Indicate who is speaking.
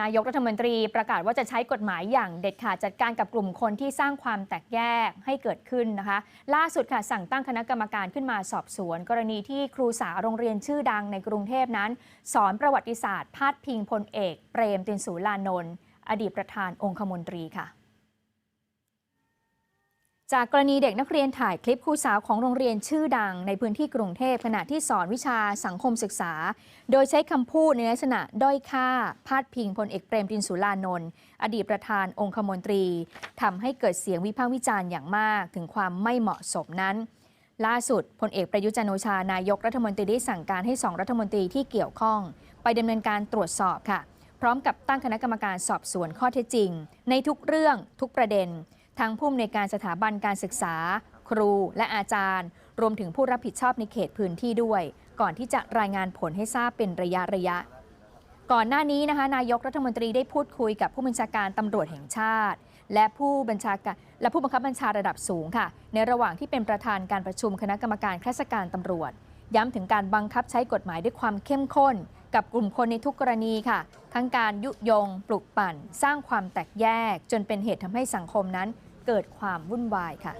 Speaker 1: นายกรัฐมนตรีประกาศว่าจะใช้กฎหมายอย่างเด็ดขาดจัดการกับกลุ่มคนที่สร้างความแตกแยกให้เกิดขึ้นนะคะ ล่าสุดค่ะสั่งตั้งคณะกรรมการขึ้นมาสอบสวน กรณีที่ครูสาวโรงเรียนชื่อดังในกรุงเทพนั้น สอนประวัติศาสตร์พาดพิงพลเอก เปรมตินสูลานนท์อดีตประธานองคมนตรีค่ะ จากกรณีเด็กนักเรียนถ่ายคลิปครูสาวของโรงเรียนชื่อดังในพื้นที่กรุงเทพขณะที่สอนวิชาสังคมศึกษา โดยใช้คำพูดในลักษณะด้อยค่า พาดพิงพลเอกเปรมตินสุรานนท์อดีตประธานองคมนตรีทำให้เกิดเสียงวิพากษ์วิจารณ์อย่างมาก ถึงความไม่เหมาะสมนั้น ล่าสุดพลเอกประยุจันทร์โอชานายกรัฐมนตรีได้สั่งการให้สองรัฐมนตรีที่เกี่ยวข้อง ไปดำเนินการตรวจสอบค่ะ พร้อมกับตั้งคณะกรรมการสอบสวนข้อเท็จจริง ในทุกเรื่องทุกประเด็น ทั้งผู้อำนวยการสถาบันการศึกษา ครูและอาจารย์ รวมถึงผู้รับผิดชอบในเขตพื้นที่ด้วย ก่อนที่จะรายงานผลให้ทราบเป็นระยะระยะ ก่อนหน้านี้นะคะนายกรัฐมนตรีได้พูดคุยกับผู้บัญชาการตำรวจแห่งชาติ และผู้บัญชาการและผู้บังคับบัญชาระดับสูงค่ะ ในระหว่างที่เป็นประธานการประชุมคณะกรรมการข้าราชการตำรวจ ย้ำถึงการบังคับใช้กฎหมายด้วยความเข้มข้น กับกลุ่มคนในทุกกรณีค่ะ ทั้งการยุยง ปลุกปั่น สร้างความแตกแยก จนเป็นเหตุทำให้สังคมนั้น เกิดความวุ่นวายค่ะ